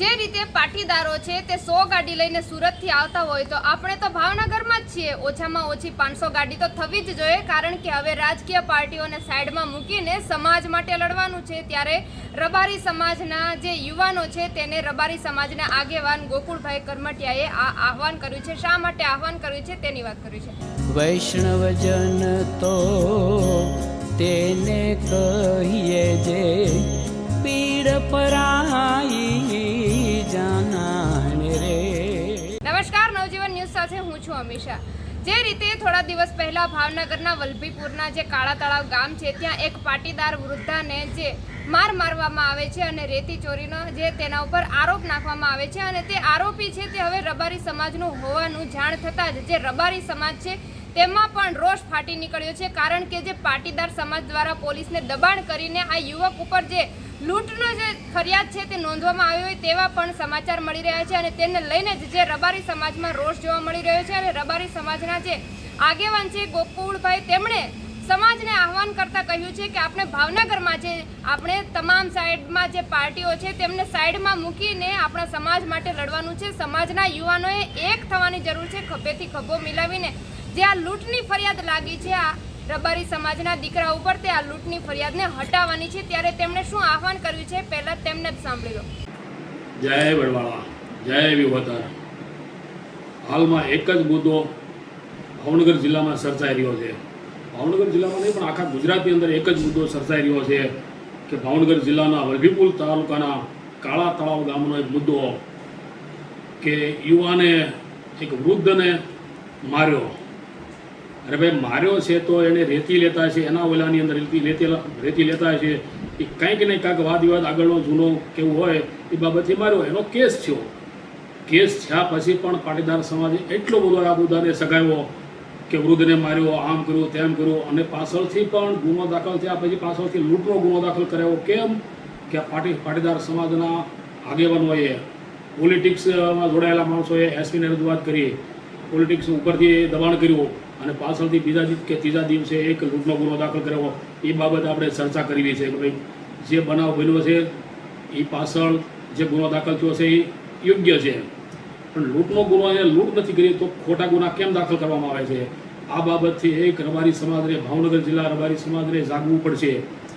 જે રીતે પાટીદારો છે તે સો ગાડી લઈને સુરતથી આવતા હોય તો આપણે તો ભાવનગરમાં જ છીએ. ઓછામાં ઓછી પાંચસો ગાડી તો થવી જ જોઈએ, કારણ કે હવે રાજકીય પાર્ટીઓને સાઈડમાં મૂકીને સમાજ માટે લડવાનું છે. ત્યારે રબારી સમાજના જે યુવાનો છે તેને રબારી સમાજના આગેવાન ગોકુળભાઈ કરમટિયાએ આ આહવાન કર્યું છે. શા માટે આહવાન કર્યું છે તેની વાત કરી છે. વૈષ્ણવજન તો તેને કહીએ જે પીડ પરાઈ સાથે હું જે રીતે થોડા દિવસ પહેલા ભાવનગરના વલભીપુરના જે કાળા તળાવ ગામ છે, ત્યાં એક પાટીદાર વૃદ્ધાને જે માર મારવામાં આવે છે અને રેતી ચોરીનો જે તેના ઉપર આરોપ નાખવામાં આવે છે અને તે આરોપી છે તે હવે રબારી સમાજનું હોવાનું જાણ થતાં જ, જે રબારી સમાજ છે, તેમાં પણ રોષ ફાટી નીકળ્યો છે. કારણ કે જે પાટીદાર સમાજ દ્વારા પોલીસને દબાણ કરીને આ યુવક ઉપર જે લૂંટનો જે ફરિયાદ છે તે નોંધવામાં આવ્યો હોય તેવા પણ સમાચાર મળી રહ્યા છે અને તેને લઈને જ જે રબારી સમાજમાં રોષ જોવા મળી રહ્યો છે અને રબારી સમાજના જે આગેવાન છે ગોકુળભાઈ, તેમણે સમાજને આહવાન કરતા કહ્યું છે કે આપણે ભાવનગરમાં જે આપણે તમામ સાઈડમાં જે પાર્ટીઓ છે તેમને સાઈડમાં મૂકીને આપણા સમાજ માટે લડવાનું છે. સમાજના યુવાનોએ એક થવાની જરૂર છે ખભેથી ખભો મિલાવીને. જે આ લૂંટની ફરિયાદ લાગી છે, આ રબારી સમાજના દીકરા ઉપર તે આ લૂંટની ફરિયાદને હટાવવાની છે. ત્યારે તેમણે શું આહવાન કર્યું છે પહેલા તેમને જ સાંભળી લો. જય વડવાળા જય વિવતર હાલમાં એક જ મુદ્દો ભાવનગર જિલ્લામાં સર્જાઈ રહ્યો છે. ભાવનગર જિલ્લામાં નહીં, પણ આખા ગુજરાતની અંદર એક જ મુદ્દો સર્જાઈ રહ્યો છે કે ભાવનગર જિલ્લાના વલભીપુર તાલુકાના કાળા તળાવ ગામનો એક મુદ્દો કે યુવાને એક વૃદ્ધને માર્યો. અરે ભાઈ, માર્યો છે તો એને રેતી લેતા છે, એના ઓલાની અંદર રેતી રેતી રેતી લેતા છે. એ કંઈક ને કાંઈક વાદ વિવાદ આગળનો જૂનો કેવું હોય, એ બાબતથી માર્યો. એનો કેસ થયો. કેસ થયા પછી પણ પાટીદાર સમાજે એટલો બધો આ મુદ્દાને સગાવ્યો કે વૃદ્ધને માર્યો, આમ કર્યું, તેમ કર્યું. અને પાછળથી પણ ગુનો દાખલ થયા પછી પાછળથી લૂંટનો ગુનો દાખલ કરાયો. કેમ? કે પાટી, પાટીદાર સમાજના આગેવાનોએ, પોલિટિક્સમાં જોડાયેલા માણસોએ એસપીને રજૂઆત કરી. પોલિટિક્સ ઉપરથી દબાણ કર્યું. અને પાછળથી બીજા કે ત્રીજા દિવસે એક લૂંટનો ગુનો દાખલ કર્યો. એ બાબત આપણે ચર્ચા કરવી છે કે ભાઈ જે બનાવ બન્યો છે એ પાછળ જે ગુનો દાખલ થયો છે એ યોગ્ય છે. પણ લૂંટનો ગુનો એને લૂંટ નથી કરી, તો ખોટા ગુના કેમ દાખલ કરવામાં આવે છે? આ બાબતથી એક રબારી સમાજને, ભાવનગર જિલ્લા રબારી સમાજને જાગવું પડશે.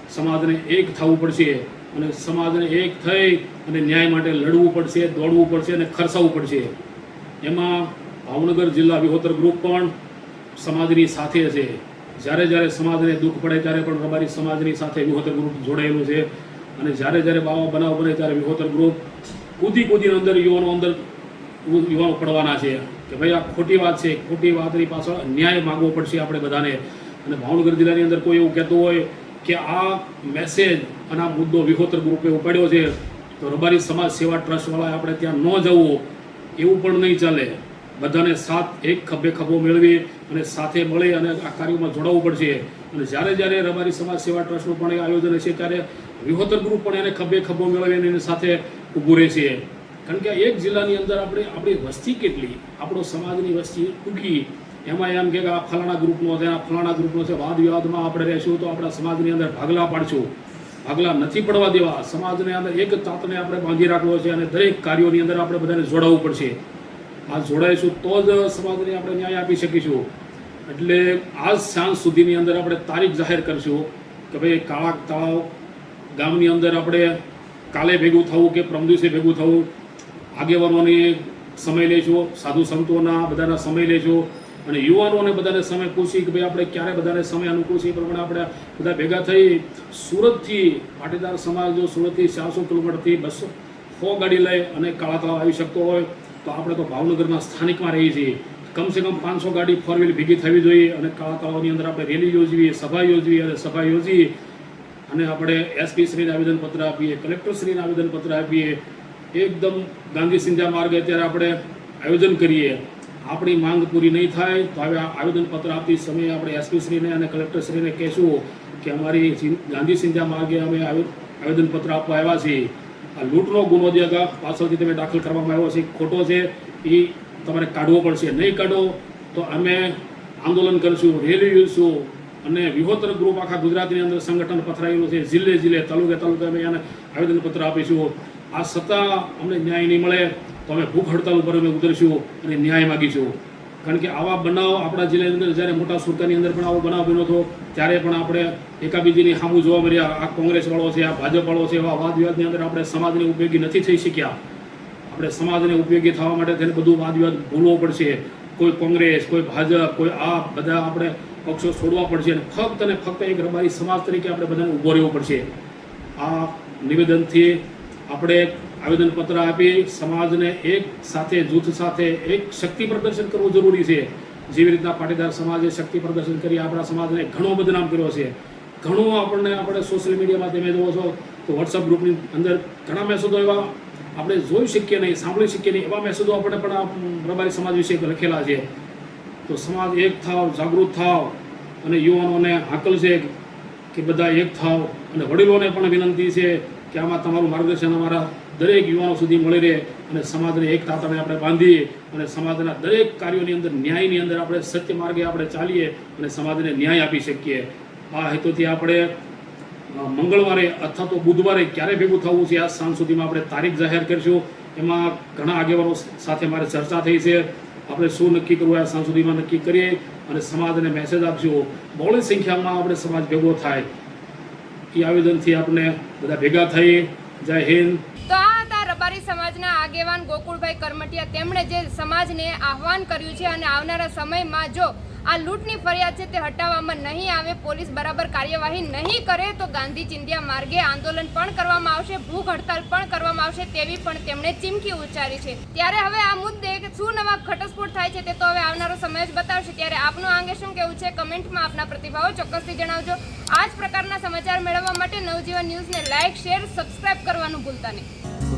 સમાજને એક થવું પડશે અને સમાજને એક થઈ અને ન્યાય માટે લડવું પડશે, દોડવું પડશે અને ખર્ચાવવું પડશે. એમાં ભાવનગર જિલ્લા વિહોતર ગ્રુપ પણ સમાજની સાથે છે. જ્યારે જ્યારે સમાજને દુઃખ પડે ત્યારે પણ રબારી સમાજની સાથે વિહોતર ગ્રુપ જોડાયેલું છે. અને જ્યારે જ્યારે બાવા બનાવ બને ત્યારે વિહોતર ગ્રુપ કૂદી કૂદીને અંદર યુવાનો અંદર યુવાનો પડવાના છે. કે ભાઈ આ ખોટી વાત છે. ખોટી વાતની પાછળ ન્યાય માગવો પડશે આપણે બધાને. અને ભાવનગર જિલ્લાની અંદર કોઈ એવું કહેતું હોય કે આ મેસેજ અને આ મુદ્દો વિહોતર ગ્રુપે ઉપાડ્યો છે, તો રબારી સમાજ સેવા ટ્રસ્ટવાળાએ આપણે ત્યાં ન જવું. એવું પણ નહીં ચાલે. બધાને સાથ એક ખભે ખભો મેળવી અને સાથે મળે અને આ કાર્યમાં જોડાવવું પડશે. અને જ્યારે જ્યારે રબારી સમાજ સેવા ટ્રસ્ટનું પણ આયોજન છે ત્યારે વિહોતર ગ્રુપ પણ એને ખભે ખભો મેળવીને એની સાથે ઊભું રહે છે કારણ કે એક જિલ્લાની અંદર આપણે, આપણી વસ્તી કેટલી, આપણો સમાજની વસ્તી ટૂંકી એમાં એમ કે આ ફલાણા ગ્રુપનો છે, આ ફલાણા ગ્રુપનો છે વાદ વિવાદમાં આપણે રહેશું તો આપણા સમાજની અંદર ભાગલા પાડશું. ભાગલા નથી પડવા દેવા. સમાજને અંદર એક તાતને આપણે બાંધી રાખવો છે અને દરેક કાર્યોની અંદર આપણે બધાને જોડાવવું પડશે. આ જોડાઈશું, તો જ સમાજને આપણે ન્યાય આપી શકીશું. એટલે આજ સાંજ સુધીની અંદર આપણે તારીખ જાહેર કરશું કે ભાઈ કાળા તળાવ ગામની અંદર આપણે કાલે ભેગું થવું કે પ્રમ દિવસે ભેગું થવું. આગેવાનોને સમય લેજો, સાધુ સંતોના બધાના સમય લેજો. અને યુવાનોને બધાને સમય પૂછી કે ભાઈ આપણે ક્યારે બધાને સમય અનુકૂળ છે, એ પ્રમાણે આપણે બધા ભેગા થઈ સુરતથી પાટીદાર સમાજ જો સુરતથી ચારસો કિલોમીટરથી બસો સો ગાડી લઈ અને કાળા તળાવ આવી શકતો હોય. તો આપણે તો ભાવનગરના સ્થાનિકમાં રહીએ છીએ. કમસે કમ પાંચસો ગાડી ફોર વ્હીલ ભેગી થવી જોઈએ અને કાળા તળાવની અંદર આપણે રેલી યોજવી, સભા યોજવી અને સભા યોજી અને આપણે એસપી શ્રીને આવેદનપત્ર આપીએ કલેક્ટર શ્રીને આવેદનપત્ર આપીએ. એકદમ ગાંધી સિંધા માર્ગે અત્યારે આપણે આયોજન કરીએ. આપણી માંગ પૂરી નહીં થાય તો હવે આવેદનપત્ર આપતી સમયે આપણે એસપી શ્રીને અને કલેક્ટર શ્રીને કહેશું કે અમારી ગાંધી સિંધા માર્ગે અમે આવે- આવેદનપત્ર આપવા આવ્યા છીએ. લૂંટનો ગુનો જે પાછળથી તમે દાખલ કરવામાં આવ્યો છે ખોટો છે, એ તમારે કાઢવો પડશે. નહીં કાઢો, તો અમે આંદોલન કરીશું, રેલી યોજશું અને વિહોતર ગ્રુપ આખા ગુજરાતની અંદર સંગઠન પથરાયેલું છે, જિલ્લે જિલ્લે, તાલુકે તાલુકે અમે એને આવેદનપત્ર આપીશું. આ છતાં અમને ન્યાય નહીં મળે, તો અમે ભૂખ હડતાલ ઉપર અમે ઉતરીશું અને ન્યાય માગીશું. કારણ કે આવા બનાવ આપણા જિલ્લાની અંદર જ્યારે મોટા સુરતાની અંદર પણ આવો બનાવ બન્યો હતો, ત્યારે પણ આપણે એકાબીજીની સામુ જોવા મળ્યા. આ કોંગ્રેસવાળો છે, આ ભાજપવાળો છે, એવા વાદ વિવાદની અંદર આપણે સમાજને ઉપયોગી નથી થઈ શક્યા. આપણે સમાજને ઉપયોગી થવા માટે તેને બધું વાદ વિવાદ ભૂલવો પડશે. કોઈ કોંગ્રેસ, કોઈ ભાજપ, કોઈ આ બધા આપણે પક્ષો છોડવા પડશે અને ફક્ત અને ફક્ત એક રબારી સમાજ તરીકે આપણે બધાને ઊભો રહેવું પડશે. આ નિવેદનથી આપણે આવેદનપત્ર આપી સમાજને એક સાથે, જૂથ સાથે એક શક્તિ પ્રદર્શન કરવું જરૂરી છે. જેવી રીતના પાટીદાર સમાજે શક્તિ પ્રદર્શન કરી આપણા સમાજને ઘણો બદનામ કર્યો છે. ઘણું આપણને આપણે સોશિયલ મીડિયામાં તમે જુઓ છો તો વોટ્સઅપ ગ્રુપની અંદર ઘણા મેસેજો એવા આપણે જોઈ શકીએ નહીં, સાંભળી શકીએ નહીં. એવા મેસેજો આપણે પણ આ સમાજ વિશે લખેલા છે. તો સમાજ એક થાવ, જાગૃત થાવ અને યુવાનોને હાકલ છે કે બધા એક થાવ. અને વડીલોને પણ વિનંતી છે કે આમાં તમારું માર્ગદર્શન અમારા દરેક યુવાનો સુધી મળી રહે અને સમાજને એક તાતાને આપણે બાંધીએ અને સમાજના દરેક કાર્યોની અંદર ન્યાયની અંદર આપણે સત્ય માર્ગે આપણે ચાલીએ અને સમાજને ન્યાય આપી શકીએ. આ હેતુથી આપણે મંગળવારે અથવા તો બુધવારે ક્યારે ભેગું થવું છે આ સાંજ સુધીમાં આપણે તારીખ જાહેર કરીશું. એમાં ઘણા આગેવાનો સાથે મારે ચર્ચા થઈ છે. આપણે શું નક્કી કરવું આ સાંજ સુધીમાં નક્કી કરીએ અને સમાજને મેસેજ આપજો બહોળી સંખ્યામાં આપણે સમાજ ભેગો થાય. એ આવેદનથી આપણે બધા ભેગા થઈએ. જય હિન્દ. રબારી આગેવાન ગોકુળભાઈ કરમટિયા તેમણે જે સમાજને આહવાન કર્યું છે અને આવનારા સમયમાં જો આ લૂંટની ફરિયાદ છે તે હટાવવામાં નહીં આવે, પોલીસ બરાબર કાર્યવાહી નહીં કરે, તો ગાંધી ચિંધ્યા માર્ગે આંદોલન પણ કરવામાં આવશે, ભૂખ હડતાલ પણ કરવામાં આવશે તેવી પણ તેમણે ચીમકી ઉચ્ચારી છે. ત્યારે હવે આ મુદ્દે શું નવા ઘટસ્ફોટ થાય છે તે તો હવે આવનારો સમય જ બતાવશે. ત્યારે આપનું આંગે શું કેવું છે કમેન્ટમાં આપના પ્રતિભાવો ચોક્કસથી જણાવજો. આ જ પ્રકારના સમાચાર મેળવવા માટે નવજીવન ન્યૂઝને લાઇક શેર, સબસ્ક્રાઇબ કરવાનું ભૂલતા નહીં.